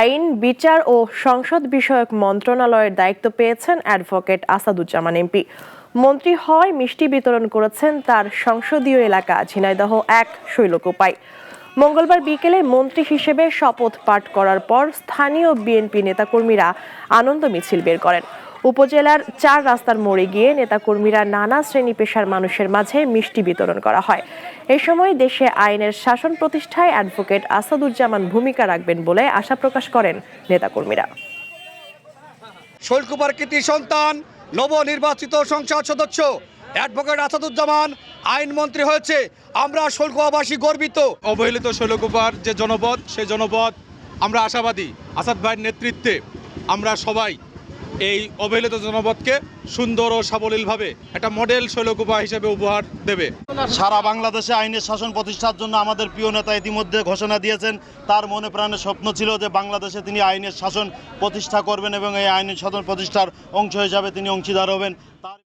আইন, বিচার ও সংসদ বিষয়ক মন্ত্রণালয়ের দায়িত্ব পেয়েছেন অ্যাডভোকেট আসাদুজ্জামান এমপি। মন্ত্রী হয় মিষ্টি বিতরণ করেছেন তার সংসদীয় এলাকা ঝিনাইদহ, এক শৈলকুপায়। মঙ্গলবার বিকেলে মন্ত্রী হিসেবে শপথ পাঠ করার পর স্থানীয় বিএনপি নেতাকর্মীরা আনন্দ মিছিল বের করেন। উপজেলার চার রাস্তার মোড়ে গিয়ে নেতাকর্মীরা নানা শ্রেণি পেশার মানুষের মাঝে মিষ্টি বিতরণ করা হয়। এ সময় দেশে আইনের শাসন প্রতিষ্ঠায় অ্যাডভোকেট আসাদুজ্জামান ভূমিকা রাখবেন বলে আশা প্রকাশ করেন নেতাকর্মীরা। শৈলকুপার কৃতি সন্তান নবনির্বাচিত সংসদ সদস্য। অ্যাডভোকেট আসাদুজ্জামান আইনমন্ত্রী হয়েছে। আমরা শৈলকুপাবাসী গর্বিত। অবহেলিত শৈলকুপার যে জনপদ সেই জনপদ আমরা আশাবাদী। আসাদ ভাইয়ের নেতৃত্বে আমরা সবাই এই অবহেলিত জনপদকে সুন্দর ও সাবলীলভাবে একটা মডেল শৈলকুপা হিসেবে উপহার দেবে। সারা বাংলাদেশে আইনের শাসন প্রতিষ্ঠার জন্য আমাদের প্রিয় নেতা ইতিমধ্যে ঘোষণা দিয়েছেন, তার মনে প্রাণে স্বপ্ন ছিল যে বাংলাদেশে তিনি আইনের শাসন প্রতিষ্ঠা করবেন এবং এই আইনের শাসন প্রতিষ্ঠার অংশ হিসাবে তিনি অংশীদার হবেন। তার